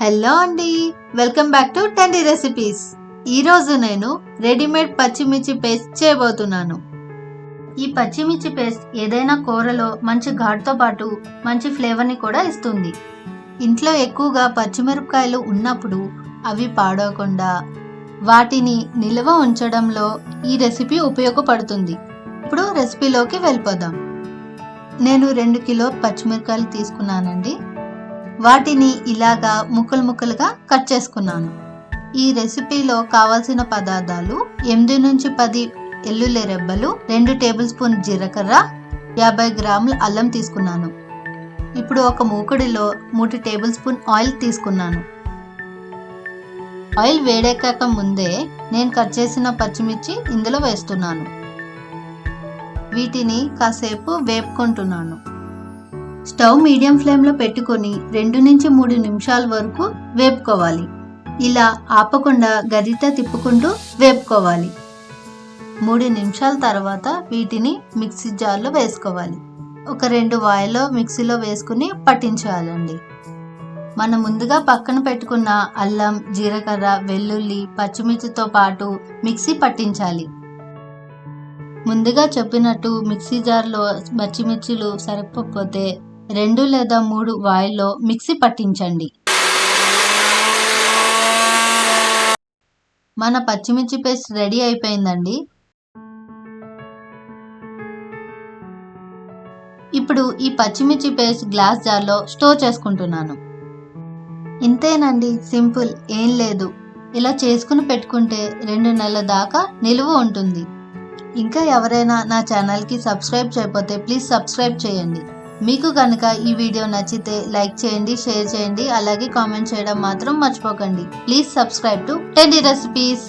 Hello అండి. Welcome back to Tendy recipes. ఈరోజు నేను రెడీమేడ్ పచ్చిమిర్చి పేస్ట్ చేయబోతున్నాను. ఈ పచ్చిమిర్చి పేస్ట్ ఏదైనా కూరలో మంచి ఘాటుతో పాటు మంచి ఫ్లేవర్ని కూడా ఇస్తుంది. ఇంట్లో ఎక్కువగా పచ్చిమిరపకాయలు ఉన్నప్పుడు అవి పాడవకుండా వాటిని నిల్వ ఉంచడంలో ఈ రెసిపీ ఉపయోగపడుతుంది. ఇప్పుడు రెసిపీలోకి వెళ్ళిపోదాం. నేను రెండు కిలో పచ్చిమిరపకాయలు తీసుకున్నానండి. వాటిని ఇలాగా ముక్కలు ముక్కలుగా కట్ చేసుకున్నాను. ఈ రెసిపీలో కావాల్సిన పదార్థాలు ఎనిమిది నుంచి పది ఎల్లుల్లి రెబ్బలు రెండు టేబుల్ స్పూన్ జీలకర్ర యాభై గ్రాముల అల్లం తీసుకున్నాను. ఇప్పుడు ఒక మూకుడిలో మూడు టేబుల్ స్పూన్ ఆయిల్ తీసుకున్నాను. ఆయిల్ వేడెక్కాక ముందే నేను కట్ చేసిన పచ్చిమిర్చి ఇందులో వేస్తున్నాను. వీటిని కాసేపు వేపుకుంటున్నాను. స్టవ్ మీడియం ఫ్లేమ్లో పెట్టుకొని రెండు నుంచి మూడు నిమిషాల వరకు వేపుకోవాలి. ఇలా ఆపకుండా గరిట తిప్పుకుంటూ వేపుకోవాలి. మూడు నిమిషాల తర్వాత వీటిని మిక్సీ జార్లో వేసుకోవాలి. ఒక రెండు వాయిలో మిక్సీలో వేసుకుని పట్టించాలండి మనం ముందుగా పక్కన పెట్టుకున్న అల్లం జీలకర్ర వెల్లుల్లి పచ్చిమిర్చితో పాటు మిక్సీ పట్టించాలి. ముందుగా చెప్పినట్టు మిక్సీ జార్లో పచ్చిమిర్చిలు సరిపోతే రెండు లేదా మూడు వాయిల్లో మిక్సీ పట్టించండి. మన పచ్చిమిర్చి పేస్ట్ రెడీ అయిపోయిందండి. ఇప్పుడు ఈ పచ్చిమిర్చి పేస్ట్ గ్లాస్ జార్లో స్టోర్ చేసుకుంటున్నాను. ఇంతేనండి సింపుల్ ఏం లేదు. ఇలా చేసుకుని పెట్టుకుంటే రెండు నెలల దాకా నిలువ ఉంటుంది. ఇంకా ఎవరైనా నా ఛానల్కి సబ్స్క్రైబ్ చేయకపోతే ప్లీజ్ సబ్స్క్రైబ్ చేయండి. మీకు కనుక ఈ వీడియో నచ్చితే లైక్ చేయండి షేర్ చేయండి అలాగే కామెంట్ చేయడం మాత్రం మర్చిపోకండి. Please subscribe to Teddy recipes.